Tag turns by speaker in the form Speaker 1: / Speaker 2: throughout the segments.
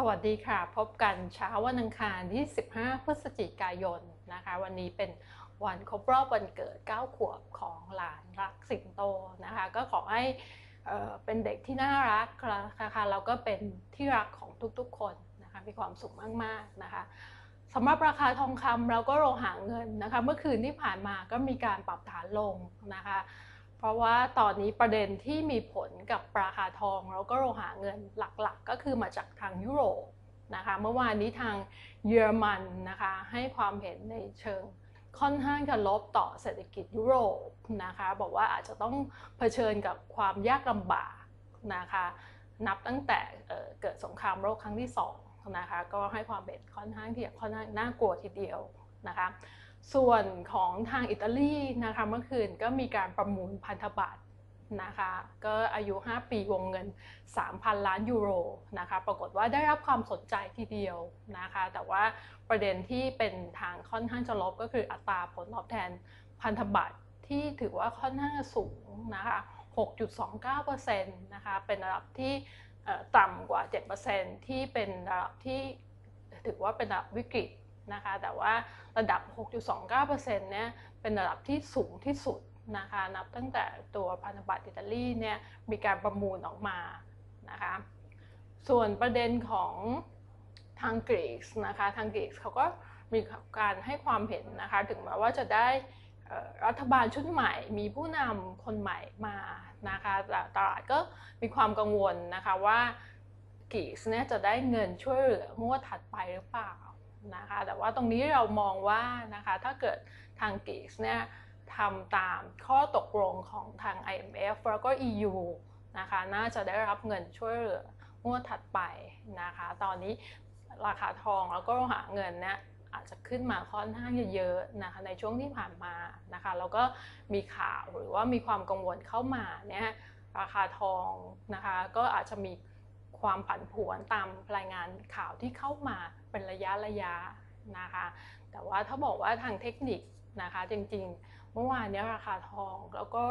Speaker 1: สวัสดีค่ะ พบกันเช้าวันอังคารที่ 15 พฤศจิกายนนะคะ วันนี้เป็นวันครบรอบวันเกิด 9 ขวบของหลานรักสิงโตนะคะ ก็ขอให้เเป็นเด็กที่น่ารักนะคะแล้วก็เป็นที่รักของทุกๆคนนะคะ มีความสุขมากๆนะคะสำหรับราคาทองคำเราก็โลหาเงินนะคะ เมื่อคืนที่ผ่านมาก็มีการปรับฐานลงนะคะ เพราะว่าตอนนี้ประเด็นที่มีผลกับราคาทองแล้วก็โลหะเงินหลักๆ ก็คือมาจากทางยุโรปนะคะเมื่อวานนี้ทางเยอรมันนะคะให้ความเห็นในเชิงค่อนข้างจะลบต่อเศรษฐกิจยุโรปนะคะบอกว่าอาจจะต้องเผชิญกับความยากลำบากนะคะนับตั้งแต่เเกิดสงครามโลกครั้งที่สองนะคะก็ให้ความเห็นค่อนข้างที่จะค่อนข้างน่ากลัวทีเดียวนะคะ ส่วนของทางอิตาลีนะคะเมื่อคืนก็มีการประมูลพันธบัตรนะคะก็อายุ 5 ปีวงเงิน 3,000 ล้านยูโรนะคะปรากฏว่าได้รับความสนใจทีเดียวนะคะแต่ว่าประเด็นที่เป็นทางค่อนข้างจะลบก็คืออัตราผลตอบแทนพันธบัตรที่ถือว่าค่อนข้างสูงนะคะ 6.29%นะคะเป็นระดับที่ต่ำกว่า 7%ที่เป็นระดับที่ถือว่าเป็นระดับวิกฤต นะคะ แต่ว่าระดับ 6.29%เนี่ยเป็นระดับที่สูงที่สุดนะคะนับตั้งแต่ตัวพันธบัตรอิตาลีเนี่ยมีการประมูลออกมานะคะส่วนประเด็นของทางกรีกนะคะทางกรีกเขาก็มีการให้ความเห็นนะคะถึงแม้ว่าจะได้รัฐบาลชุดใหม่ มีผู้นำคนใหม่มานะคะแต่ตลาดก็มีความกังวลนะคะว่ากรีกเนี่ยจะได้เงินช่วยเหลืองวดถัดไปหรือเปล่า นะคะแต่ว่าตรงนี้เรามองว่านะคะถ้าเกิดทางกรีซเนี่ยทำตามข้อตกลงของทาง IMF แล้วก็ EU นะคะน่าจะได้รับเงินช่วยเหลืองวดถัดไปนะคะ ตอนนี้ราคาทองแล้วก็หาเงินเนี่ยอาจจะขึ้นมาค่อนข้างเยอะๆนะคะในช่วงที่ผ่านมานะคะแล้วก็มีข่าวหรือว่ามีความกังวลเข้ามาเนี่ยราคาทองนะคะก็อาจจะมี ความผันผวนตามรายงานข่าวที่เข้ามาเป็นระยะระยะนะคะ แต่ว่าถ้าบอกว่าทางเทคนิคนะคะจริงๆ เมื่อวานนี้ราคาทองแล้วก็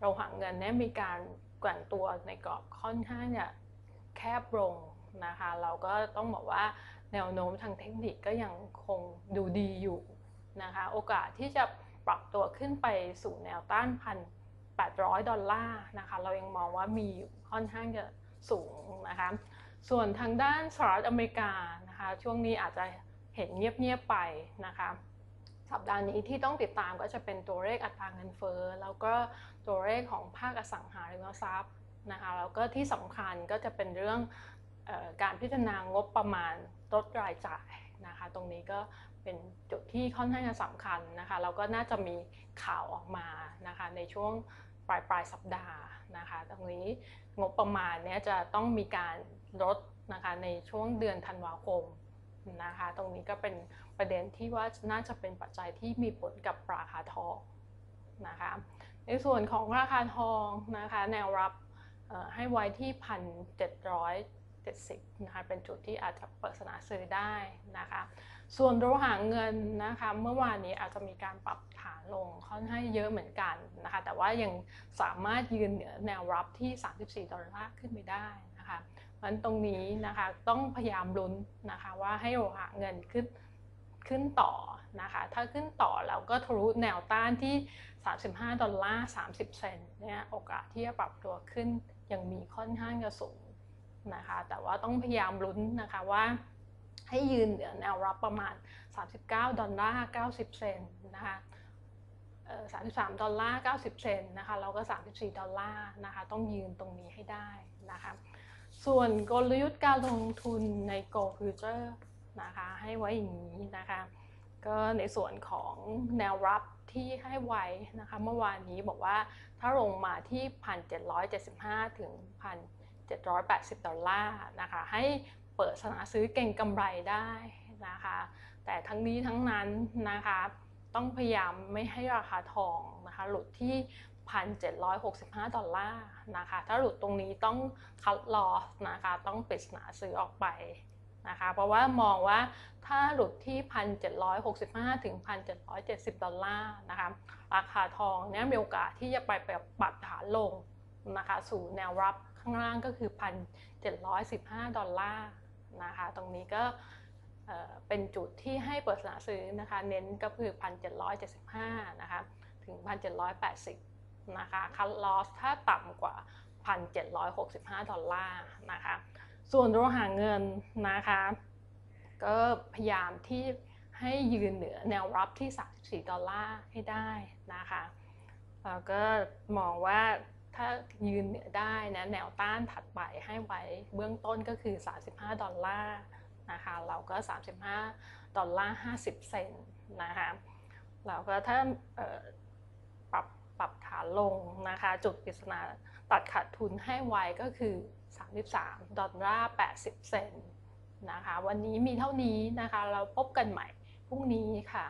Speaker 1: เราหางเงินเนี่ยมีการแกว่งตัวในกรอบค่อนข้างเนี่ยแคบลงนะคะ เราก็ต้องบอกว่าแนวโน้มทางเทคนิคก็ยังคงดูดีอยู่นะคะ โอกาสที่จะปรับตัวขึ้นไปสู่แนวต้านพันแปดร้อยดอลลาร์นะคะ เรายังมองว่ามีค่อนข้างจะ สูงนะคะส่วนทางด้านสหรัฐอเมริกานะคะช่วงนี้อาจจะเห็นเงียบๆไปนะคะสัปดาห์นี้ที่ต้องติดตามก็จะเป็นตัวเลขอัตราเงินเฟ้อแล้วก็ตัวเลขของภาคอสังหาริมทรัพย์นะคะแล้วก็ที่สำคัญก็จะเป็นเรื่องออการพิจารณางบประมาณลดรายจ่ายนะคะ ตรงนี้ก็เป็นจุดที่ค่อนข้างจะสำคัญนะคะแล้วก็น่าจะมีข่าวออกมานะคะในช่วง ปลายปลายสัปดาห์นะคะตรงนี้งบประมาณนี้จะต้องมีการลดนะคะในช่วงเดือนธันวาคมนะคะตรงนี้ก็เป็นประเด็นที่ว่าน่าจะเป็นปัจจัยที่มีผลกับราคาทองนะคะในส่วนของราคาทองนะคะแนวรับให้ไว้ที่พันเจ็ดร้อย เจ็ดสิบนะคะเป็นจุดที่อาจจะเปิดสนาซื้อได้นะคะส่วนโลหะเงินนะคะเมื่อวานนี้อาจจะมีการปรับฐานลงค่อนข้างเยอะเหมือนกันนะคะแต่ว่ายังสามารถยืนเหนือแนวรับที่ 34 ดอลลาร์ขึ้นไปได้นะคะมันตรงนี้นะคะต้องพยายามลุ้นนะคะว่าให้โลหะเงินขึ้นขึ้นต่อนะคะถ้าขึ้นต่อแล้วก็ทะลุแนวต้านที่ 35 ดอลลาร์ 30 เซนต์เนี่ยโอกาสที่จะปรับตัวขึ้นยังมีค่อนข้างจะสูง นะคะ แต่ว่าต้องพยายามลุ้นนะคะว่าให้ยืนเหนือแนวรับประมาณ 39 ดอลลาร์ 90 เซนต์นะคะ33 ดอลลาร์ 90 เซนต์นะคะแล้วก็ 34 ดอลลาร์นะคะ ต้องยืนตรงนี้ให้ได้นะคะ ส่วนกลยุทธ์การลงทุนใน Go Future นะคะ ให้ไว้อย่างนี้นะคะ ก็ในส่วนของแนวรับที่ให้ไว้นะคะ เมื่อวานนี้บอกว่าถ้าลงมาที่ 1,775 ถึง 780 ดอลลาร์นะคะให้เปิดสนาซื้อเก่งกำไรได้นะคะแต่ทั้งนี้ทั้งนั้นนะคะต้องพยายามไม่ให้ราคาทองนะคะหลุดที่ 1,765 ดอลลาร์นะคะถ้าหลุดตรงนี้ต้องคัดลอสนะคะต้องปิดสนาซื้อออกไปนะคะเพราะว่ามองว่าถ้าหลุดที่ 1,765 ถึง 1,770 ดอลลาร์นะคะราคาทองเนี่ยมีโอกาสที่จะไปแบบปรับฐานลงนะคะสู่แนวรับ ข้างล่างก็คือ 1,715 ดอลลาร์นะคะ ตรงนี้ก็เป็นจุดที่ให้เปิดสนาซื้อนะคะ เน้นก็คือ 1,775 นะคะ ถึง 1,780 นะคะ คัดลอสถ้าต่ำกว่า 1,765 ดอลลาร์นะคะ ส่วนโลหะเงินนะคะ ก็พยายามที่ให้ยืนเหนือแนวรับที่ 34 ดอลลาร์ให้ได้นะคะแล้วก็มองว่า ถ้ายืนเหนือได้นะแนวต้านถัดไปให้ไว้เบื้องต้นก็คือ 35 ดอลลาร์นะคะเราก็ 35 ดอลลาร์ 50 เซนนะคะแล้วก็ถ้าปรับปรับฐานลงนะคะจุดปริศนาตัดขาดทุนให้ไว้ก็คือ 33 ดอลลาร์ 80 เซนนะคะวันนี้มีเท่านี้นะคะเราพบกันใหม่พรุ่งนี้ค่ะ